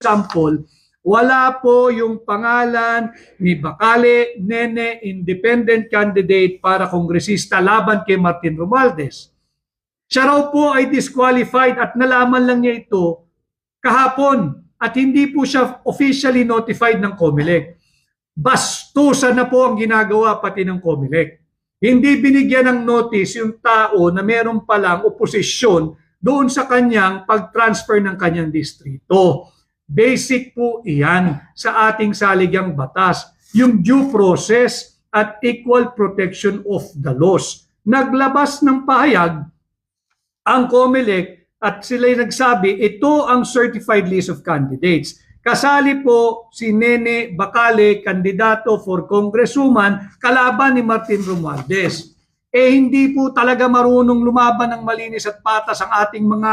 example, wala po yung pangalan ni Bacale Nene independent candidate para kongresista laban kay Martin Romualdez. Siya raw po ay disqualified at nalaman lang niya ito kahapon at hindi po siya officially notified ng COMELEC. Bastusan na po ang ginagawa pati ng COMELEC. Hindi binigyan ng notice yung tao na meron palang oposisyon doon sa kanyang pag-transfer ng kanyang distrito. Basic po iyan sa ating saligang batas, yung due process at equal protection of the laws. Naglabas ng pahayag ang COMELEC at sila'y nagsabi, ito ang certified list of candidates. Kasali po si Nene Bacale, kandidato for congresswoman, kalaban ni Martin Romualdez. Eh hindi po talaga marunong lumaban ng malinis at patas ang ating mga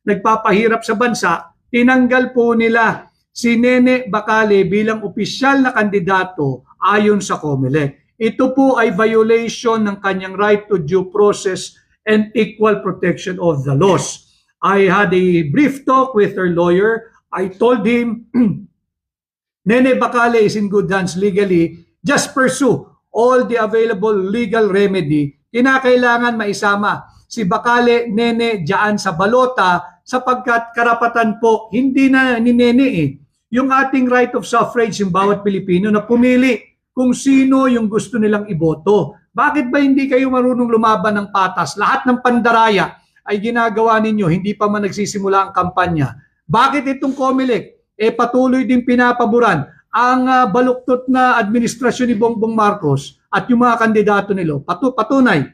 nagpapahirap sa bansa. Tinanggal po nila si Nene Bacale bilang opisyal na kandidato ayon sa COMELEC. Ito po ay violation ng kanyang right to due process and equal protection of the laws. I had a brief talk with her lawyer. I told him, Nene Bacale is in good hands legally. Just pursue all the available legal remedy. Kinakailangan maisama si Bacale, Nene, dyan sa balota sapagkat karapatan po, hindi na ni Nene eh. Yung ating right of suffrage, yung bawat Pilipino na pumili kung sino yung gusto nilang iboto. Bakit ba hindi kayo marunong lumaban ng patas? Lahat ng pandaraya ay ginagawa ninyo, hindi pa man nagsisimula ang kampanya. Bakit itong COMELEC? Eh patuloy din pinapaboran ang uh, baluktot na administrasyon ni Bongbong Marcos at yung mga kandidato nilo. Patu patunay.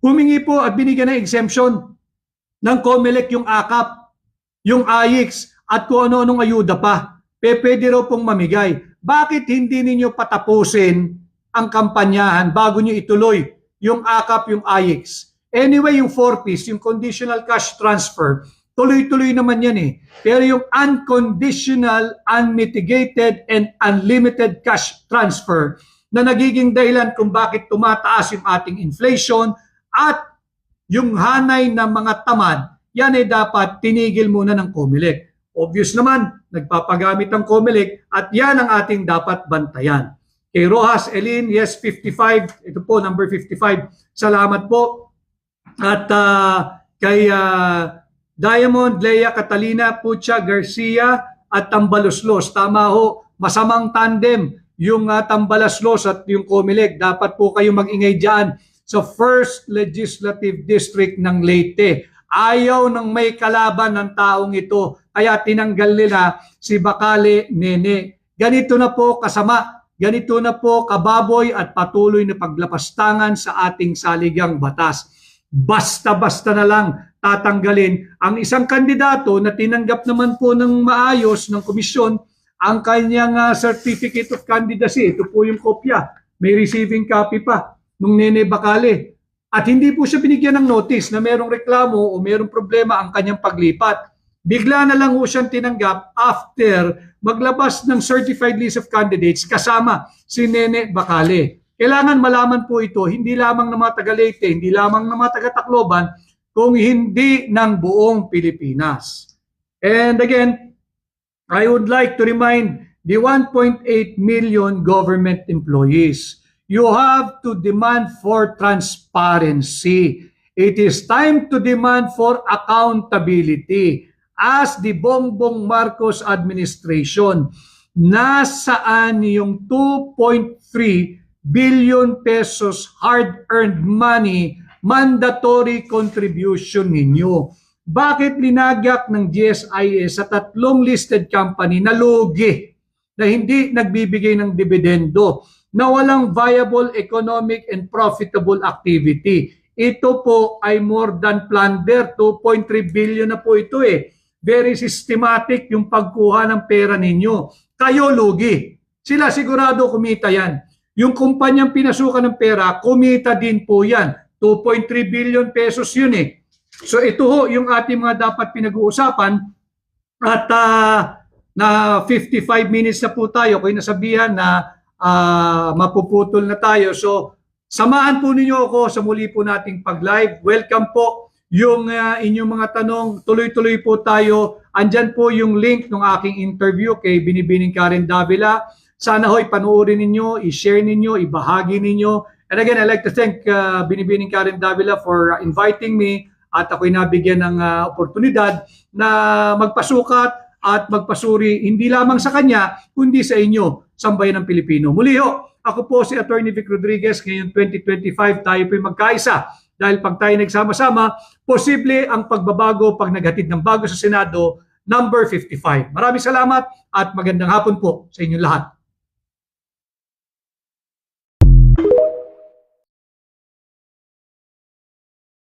Humingi po at binigyan ng exemption ng COMELEC yung AKAP, yung AIX at kung ano-anong ayuda pa. Pe, pwede raw pong mamigay. Bakit hindi ninyo patapusin ang kampanyahan bago nyo ituloy yung AKAP, yung AIX? Anyway, yung 4Ps, yung conditional cash transfer, tuloy-tuloy naman yan eh. Pero yung unconditional, unmitigated, and unlimited cash transfer na nagiging dahilan kung bakit tumataas yung ating inflation at yung hanay ng mga tamad, yan ay dapat tinigil muna ng COMELEC. Obvious naman, nagpapagamit ng COMELEC at yan ang ating dapat bantayan. Kay Rojas Elin, yes, 55. Ito po, number 55. Salamat po. At uh, kay uh, Diamond, Lea Catalina, Pucha, Garcia at Tambaloslos. Tama ho, masamang tandem yung uh, Tambalaslos at yung Comelec. Dapat po kayo mag-ingay dyan sa first legislative district ng Leyte. Ayaw ng may kalaban ng taong ito, kaya tinanggal nila si Bakale Nene. Ganito na po kasama, ganito na po kababoy at patuloy na paglapastangan sa ating saligang batas basta-basta na lang tatanggalin ang isang kandidato na tinanggap naman po ng maayos ng komisyon ang kanyang uh, certificate of candidacy. Ito po yung kopya. May receiving copy pa nung Nene Bacale. At hindi po siya binigyan ng notice na merong reklamo o merong problema ang kanyang paglipat. Bigla na lang po siyang tinanggap after maglabas ng certified list of candidates kasama si Nene Bacale. Kailangan malaman po ito hindi lamang ng mga taga Leyte, hindi lamang ng mga taga Tacloban, kung hindi ng buong Pilipinas. And again, I would like to remind the 1.8 million government employees, you have to demand for transparency. It is time to demand for accountability. As the Bongbong Marcos administration, nasaan yung 2.3 billion pesos hard-earned money mandatory contribution ninyo. Bakit linagyak ng GSIS sa tatlong listed company na lugi na hindi nagbibigay ng dividendo na walang viable economic and profitable activity? Ito po ay more than plunder. 2.3 billion na po ito eh. Very systematic yung pagkuha ng pera ninyo. Kayo lugi. Sila sigurado kumita yan. Yung kumpanyang pinasukan ng pera, kumita din po yan. 2.3 billion pesos yun eh. So ito ho yung ating mga dapat pinag-uusapan at uh, na 55 minutes na po tayo kung nasabihan na uh, mapuputol na tayo. So samahan po ninyo ako sa muli po nating pag-live. Welcome po yung ah, inyong mga tanong. Tuloy-tuloy po tayo. Andyan po yung link ng aking interview kay Binibining Karen Davila. Sana ho'y panuorin ninyo, i-share ninyo, ibahagi ninyo. And again, I'd like to thank uh, Binibining Karen Davila for uh, inviting me at ako'y nabigyan ng uh, oportunidad na magpasukat at magpasuri hindi lamang sa kanya, kundi sa inyo, sambayan ng Pilipino. Muli ho, ako po si Attorney Vic Rodriguez. Ngayon 2025, tayo po'y magkaisa. Dahil pag tayo nagsama-sama, posible ang pagbabago pag naghatid ng bago sa Senado, number 55. Maraming salamat at magandang hapon po sa inyong lahat.